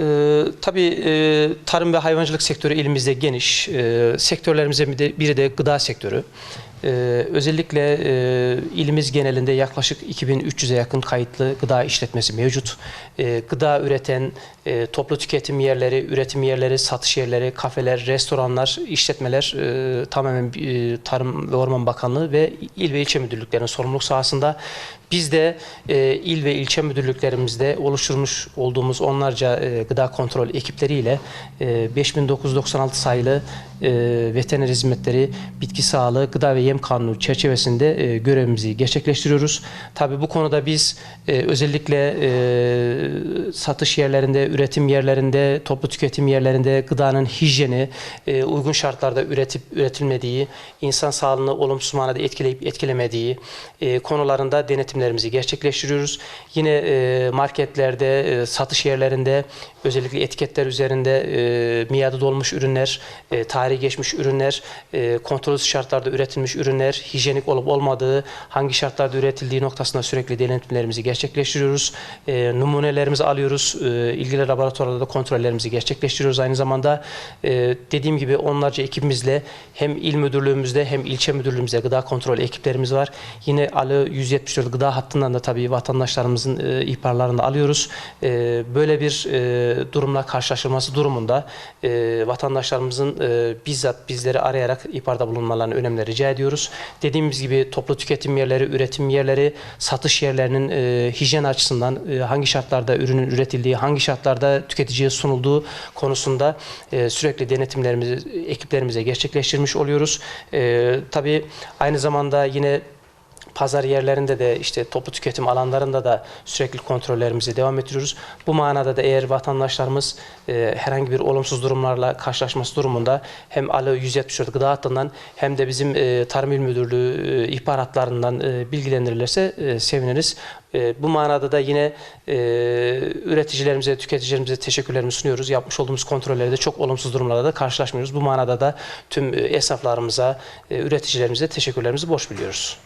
Ee, tabii e, tarım ve hayvancılık sektörü elimizde geniş. Ee, sektörlerimizden bir de- biri de gıda sektörü. Ee, özellikle e, ilimiz genelinde yaklaşık 2300'e yakın kayıtlı gıda işletmesi mevcut. Ee, gıda üreten e, toplu tüketim yerleri, üretim yerleri, satış yerleri, kafeler, restoranlar, işletmeler e, tamamen e, Tarım ve Orman Bakanlığı ve il ve ilçe müdürlüklerinin sorumluluk sahasında. Biz de e, il ve ilçe müdürlüklerimizde oluşturmuş olduğumuz onlarca e, gıda kontrol ekipleriyle e, 5996 sayılı e, veteriner hizmetleri, bitki sağlığı, gıda ve yem kanunu çerçevesinde e, görevimizi gerçekleştiriyoruz. Tabii bu konuda biz e, özellikle e, satış yerlerinde, üretim yerlerinde, toplu tüketim yerlerinde gıdanın hijyeni, e, uygun şartlarda üretip üretilmediği, insan sağlığını olumsuz manada etkileyip etkilemediği e, konularında denetimlerimizi gerçekleştiriyoruz. Yine e, marketlerde, e, satış yerlerinde özellikle etiketler üzerinde e, miadı dolmuş ürünler, e, tarihi geçmiş ürünler, e, kontrolsüz şartlarda üretilmiş hijyenik olup olmadığı, hangi şartlarda üretildiği noktasında sürekli denetimlerimizi gerçekleştiriyoruz. E, numunelerimizi alıyoruz. E, ilgili laboratuvarlarda da kontrollerimizi gerçekleştiriyoruz. Aynı zamanda e, dediğim gibi onlarca ekibimizle hem il müdürlüğümüzde hem ilçe müdürlüğümüzde gıda kontrol ekiplerimiz var. Yine ALI 174 gıda hattından da tabii vatandaşlarımızın e, ihbarlarını da alıyoruz. E, böyle bir e, durumla karşılaşılması durumunda e, vatandaşlarımızın e, bizzat bizleri arayarak ihbarda bulunmalarını önemli rica ediyoruz. Dediğimiz gibi toplu tüketim yerleri, üretim yerleri, satış yerlerinin e, hijyen açısından e, hangi şartlarda ürünün üretildiği, hangi şartlarda tüketiciye sunulduğu konusunda e, sürekli denetimlerimizi ekiplerimize gerçekleştirmiş oluyoruz. E, tabii aynı zamanda yine pazar yerlerinde de işte toplu tüketim alanlarında da sürekli kontrollerimizi devam ettiriyoruz. Bu manada da eğer vatandaşlarımız e, herhangi bir olumsuz durumlarla karşılaşması durumunda hem ALO 174 gıda hattından hem de bizim e, Tarım İl Müdürlüğü e, ihbar e, bilgilendirilirse e, seviniriz. E, bu manada da yine e, üreticilerimize, tüketicilerimize teşekkürlerimizi sunuyoruz. Yapmış olduğumuz kontrollerde çok olumsuz durumlarla da karşılaşmıyoruz. Bu manada da tüm e, esnaflarımıza, e, üreticilerimize teşekkürlerimizi borç biliyoruz.